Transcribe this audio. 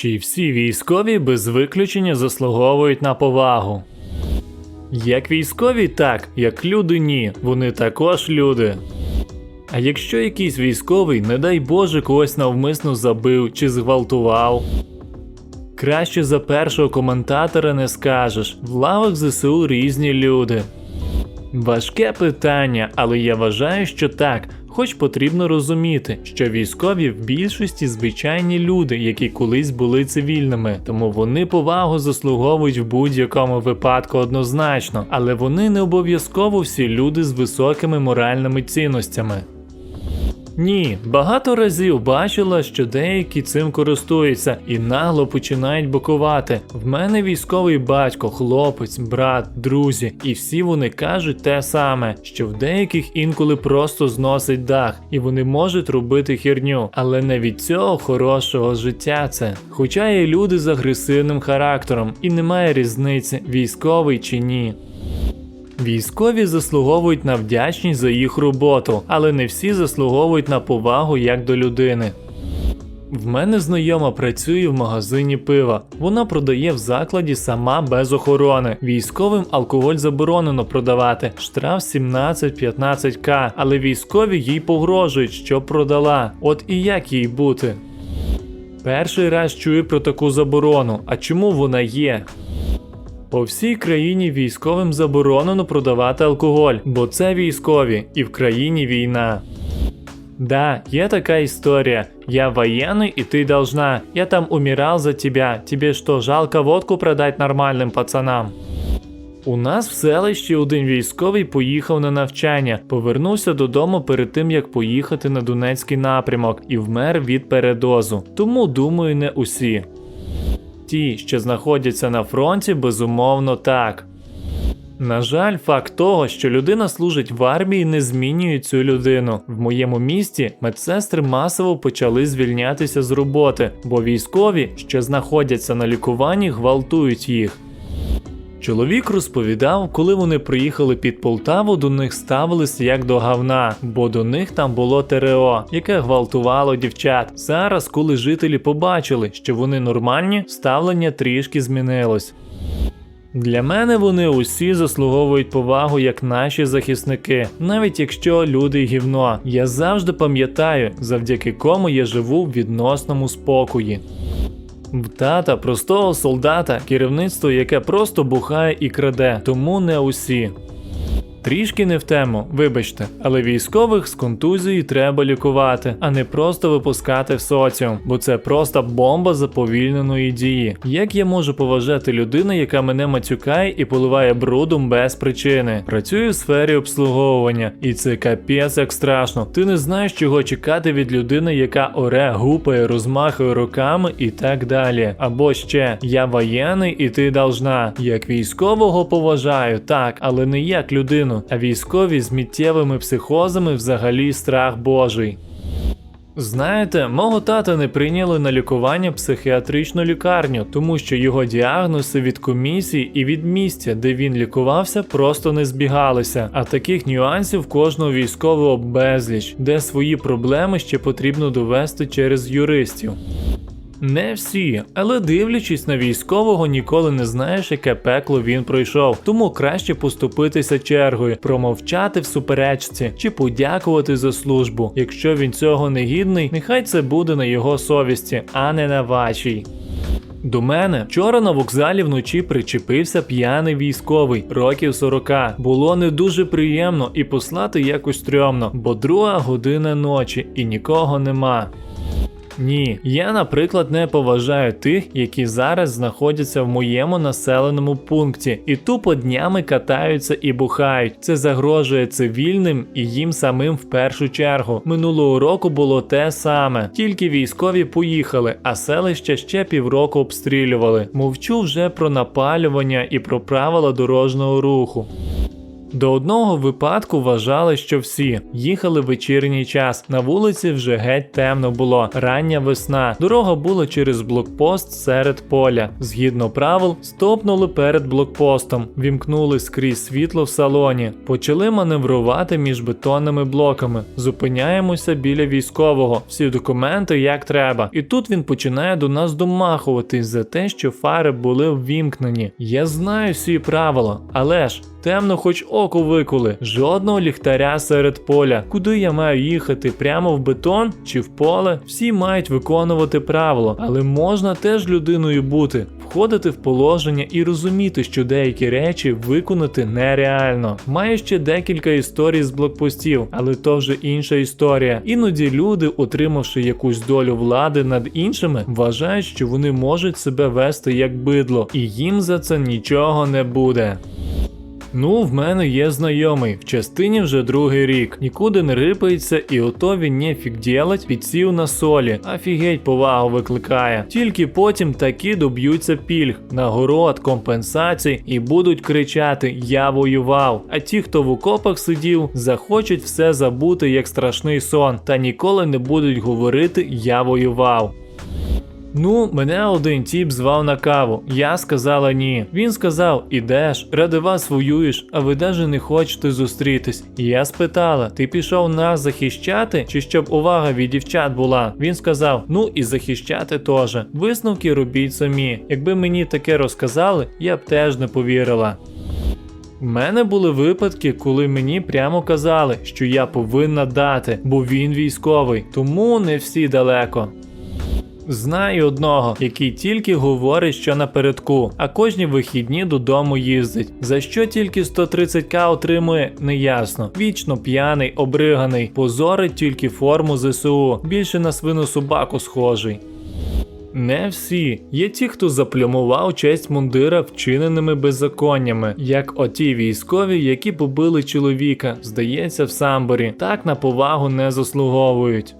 Чи всі військові без виключення заслуговують на повагу? Як військові, так, як люди ні. Вони також люди. А якщо якийсь військовий, не дай Боже, когось навмисно забив чи зґвалтував. Краще за першого коментатора не скажеш. В лавах ЗСУ різні люди. Важке питання, але я вважаю, що так. Хоч потрібно розуміти, що військові в більшості звичайні люди, які колись були цивільними, тому вони повагу заслуговують в будь-якому випадку однозначно, але вони не обов'язково всі люди з високими моральними цінностями. Ні, багато разів бачила, що деякі цим користуються і нагло починають бокувати. В мене військовий батько, хлопець, брат, друзі, і всі вони кажуть те саме, що в деяких інколи просто зносить дах, і вони можуть робити херню, але не від цього хорошого життя це. Хоча є люди з агресивним характером, і немає різниці, військовий чи ні. Військові заслуговують на вдячність за їх роботу, але не всі заслуговують на повагу як до людини. В мене знайома працює в магазині пива. Вона продає в закладі сама без охорони. Військовим алкоголь заборонено продавати. Штраф 17-15к, але військові їй погрожують, що продала. От і як їй бути? Перший раз чую про таку заборону. А чому вона є? По всій країні військовим заборонено продавати алкоголь, бо це військові, і в країні війна. Да, є така історія. Я воєнний і ти должна. Я там умирал за тебя. Тебе що, жалко водку продать нормальним пацанам? У нас в селищі один військовий поїхав на навчання, повернувся додому перед тим, як поїхати на Донецький напрямок і вмер від передозу. Тому думаю, не усі. Ті, що знаходяться на фронті, безумовно так. На жаль, факт того, що людина служить в армії, не змінює цю людину. В моєму місті медсестри масово почали звільнятися з роботи, бо військові, що знаходяться на лікуванні, гвалтують їх. Чоловік розповідав, коли вони приїхали під Полтаву, до них ставилися як до гавна, бо до них там було ТРО, яке гвалтувало дівчат. Зараз, коли жителі побачили, що вони нормальні, ставлення трішки змінилось. Для мене вони усі заслуговують повагу як наші захисники, навіть якщо люди гівно. Я завжди пам'ятаю, завдяки кому я живу в відносному спокої. В тата простого солдата керівництво, яке просто бухає і краде, тому не усі. Трішки не в тему, вибачте, але військових з контузією треба лікувати, а не просто випускати в соціум, бо це просто бомба заповільненої дії. Як я можу поважати людину, яка мене мацюкає і поливає брудом без причини? Працюю в сфері обслуговування, і це капець як страшно. Ти не знаєш, чого чекати від людини, яка оре, гупає, розмахує руками і так далі. Або ще я воєнний, і ти должна. Як військового поважаю, так, але не як людину, а військові з миттєвими психозами взагалі страх божий. Знаєте, мого тата не прийняли на лікування психіатричну лікарню, тому що його діагнози від комісії і від місця, де він лікувався, просто не збігалися. А таких нюансів кожного військового безліч, де свої проблеми ще потрібно довести через юристів. Не всі, але дивлячись на військового, ніколи не знаєш, яке пекло він пройшов. Тому краще поступитися чергою, промовчати в суперечці чи подякувати за службу. Якщо він цього не гідний, нехай це буде на його совісті, а не на вашій. До мене вчора на вокзалі вночі причепився п'яний військовий, років 40. Було не дуже приємно і послати якось стрьомно, бо друга година ночі і нікого нема. Ні, я, наприклад, не поважаю тих, які зараз знаходяться в моєму населеному пункті і тупо днями катаються і бухають. Це загрожує цивільним і їм самим в першу чергу. Минулого року було те саме, тільки військові поїхали, а селище ще півроку обстрілювали. Мовчу вже про напалювання і про правила дорожнього руху. До одного випадку вважали, що всі їхали вечірній час. На вулиці вже геть темно було. Рання весна. Дорога була через блокпост серед поля. Згідно правил, стопнули перед блокпостом, вімкнули скрізь світло в салоні, почали маневрувати між бетонними блоками. Зупиняємося біля військового. Всі документи як треба. І тут він починає до нас домахуватись за те, що фари були ввімкнені. Я знаю всі правила, але ж. Темно, хоч око викули, жодного ліхтаря серед поля. Куди я маю їхати? Прямо в бетон чи в поле? Всі мають виконувати правило, але можна теж людиною бути, входити в положення і розуміти, що деякі речі виконати нереально. Маю ще декілька історій з блокпостів, але то вже інша історія. Іноді люди, отримавши якусь долю влади над іншими, вважають, що вони можуть себе вести як бидло, і їм за це нічого не буде. Ну, в мене є знайомий, в частині вже другий рік. Нікуди не рипається, і ото він нефік ділать, підсів на солі. Офігеть повагу викликає. Тільки потім такі доб'ються пільг, нагород, компенсацій і будуть кричати Я воював. А ті, хто в окопах сидів, захочуть все забути як страшний сон, та ніколи не будуть говорити Я воював. Ну, мене один тіп звав на каву. Я сказала ні. Він сказав: Ідеш, ради вас воюєш, а ви даже не хочете зустрітись. Я спитала: ти пішов нас захищати, чи щоб увага від дівчат була? Він сказав: Ну і захищати теж. Висновки робіть самі. Якби мені таке розказали, я б теж не повірила. У мене були випадки, коли мені прямо казали, що я повинна дати, бо він військовий, тому не всі далеко. Знаю одного, який тільки говорить, що напередку, а кожні вихідні додому їздить. За що тільки 130к отримує, неясно. Вічно п'яний, обриганий, позорить тільки форму ЗСУ, більше на свину собаку схожий. Не всі. Є ті, хто заплямував честь мундира вчиненими беззаконнями, як оті військові, які побили чоловіка, здається, в самборі, так на повагу не заслуговують.